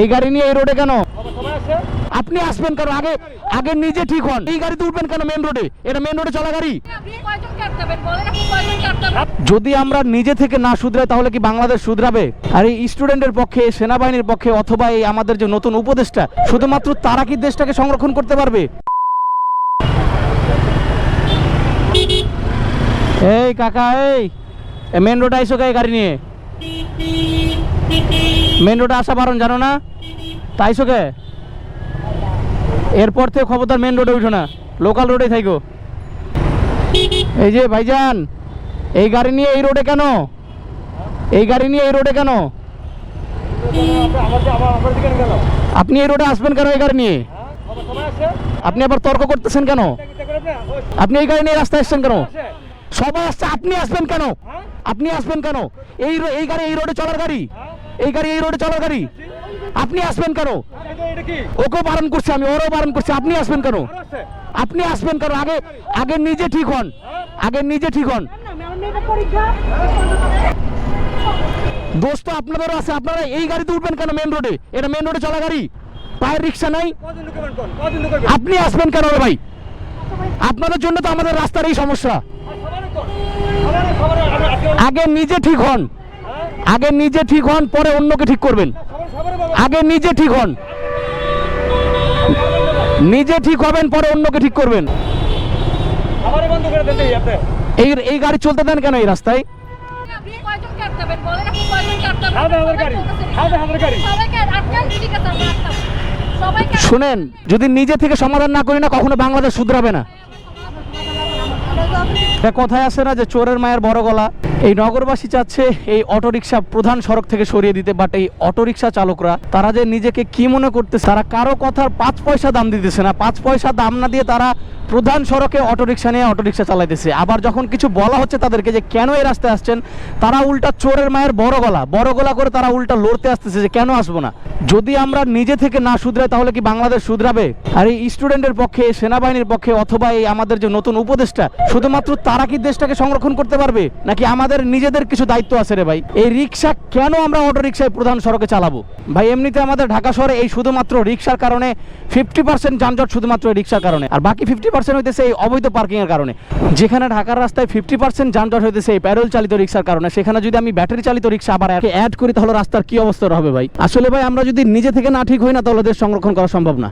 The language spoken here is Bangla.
এই গাড়ি নিয়ে এই রোডে কেন? আপনি আসবেন কেন? আগে আগে নিজে ঠিক হন। এই গাড়িতে উঠবেন কেন মেন রোডে এটা মেন রোডে চলা গাড়ি? যদি আমরা নিজে থেকে না শুধরাই, তাহলে কি বাংলাদেশ শুধরাবে? আর এই স্টুডেন্টের পক্ষে সেনাবাহিনীর পক্ষে, অথবা এই আমাদের যে নতুন উপদেষ্টা, শুধুমাত্র তারা কি দেশটাকে সংরক্ষণ করতে পারবে? এই কাকা, এই মেন রোডে আইসো গাড়ি নিয়ে? মেন রোডে আসা পারন জানো না? তাইসো কে? এরপর থেকে খবরদার মেন রোডে উঠো না। লোকাল রোডে থাইকো। এই যে ভাইজান, এই গাড়ি নিয়ে এই রোডে কেন? এই গাড়ি নিয়ে এই রোডে কেন? আপনি এই রোডে আসবেন কেন এই গাড়ি নিয়ে? আপনি আবার তর্ক করতেছেন কেন? আপনি এই গাড়ি নিয়ে রাস্তায় আসছেন কেন? সবাই আসছে, আপনি আসবেন কেন? আপনি আসবেন কেন? এই এই গাড়ি এই রোডে চলার গাড়ি? এই গাড়ি এই রোডে চলার গাড়ি? আপনি আসবেন কেন? ওকেও বারণ করছি আমি, ওরও বারণ করছি, আপনি আসবেন কেন? আপনি আসবেন কেন? আগে আগে নিজে ঠিক হন। আগে নিজে ঠিক হন। দোষ তো আপনাদেরও আছে, আপনারা এই গাড়িতে উঠবেন কেন মেন রোডে এটা মেন রোডে চলা গাড়ি? পায়ের রিক্সা নাই? আপনি আসবেন কেন ভাই? আপনাদের জন্য তো আমাদের রাস্তার এই সমস্যা। আগে নিজে ঠিক হন। আগে নিজে ঠিক হন, পরে অন্যকে ঠিক করবেন। আগে নিজে ঠিক হন। নিজে ঠিক হবেন, পরে অন্যকে ঠিক করবেন। এই এই গাড়ি চলতে দেন কেন এই রাস্তায়? শুনেন, যদি নিজে থেকে সমাধান না করি না, কখনো বাংলাদেশ শুধরাবে না। কথায় আছে না যে চোরের মায়ের বড় গলা। এই নগরবাসী চাচ্ছে এই অটোরিকশা প্রধান সড়ক থেকে সরিয়ে দিতে বাট এই অটোরিকশা চালকরা, তারা যে নিজেকে কি মনে করতেছে, তারা কারও কথার পাঁচ পয়সা দাম দিতেছে না। পাঁচ পয়সা দাম না দিয়ে তারা প্রধান সড়কে অটোরিকশা নিয়ে অটোরিকশা চালাইতেছে। আবার যখন কিছু বলা হচ্ছে তাদেরকে যে কেন এই রাস্তায় আসছেন, তারা উল্টা চোরের মায়ের বড় গলা বড় গলা করে তারা উল্টা লড়তে আসতেছে যে কেন আসব না। যদি আমরা নিজে থেকে না শুধরাই, তাহলে কি বাংলাদেশ শুধরাবে? আর এই স্টুডেন্টের পক্ষে সেনাবাহিনীর পক্ষে, অথবা এই আমাদের যে নতুন উপদেষ্টা, শুধুমাত্র তারা কি দেশটাকে সংরক্ষণ করতে পারবে? নাকি আমাদের নিজেদের কিছু দায়িত্ব আছে রে ভাই। এই রিক্সা কেন আমরা অটো রিক্সায় প্রধান সড়কে চালাবো? ভাই, এমনিতে আমাদের ঢাকা শহরে এই শুধুমাত্র রিক্সার কারণে ফিফটি পার্সেন্ট যানজট শুধুমাত্র রিক্সার কারণে। আর বাকি ফিফটি পার্সেন্ট হইতেছে এই অবৈধ পার্কিং এর কারণে। যেখানে ঢাকার রাস্তায় ফিফটি পার্সেন্ট যানজট হইতেছে এই প্যারোল চালিত রিক্সার কারণে। সেখানে যদি আমি ব্যাটারি চালিত রিক্সা আবার অ্যাড করি, তাহলে রাস্তার কি অবস্থা হবে ভাই? আসলে ভাই, আমরা যদি নিজে থেকে না ঠিক হই না, তাহলে দেশ সংরক্ষণ করা সম্ভব না।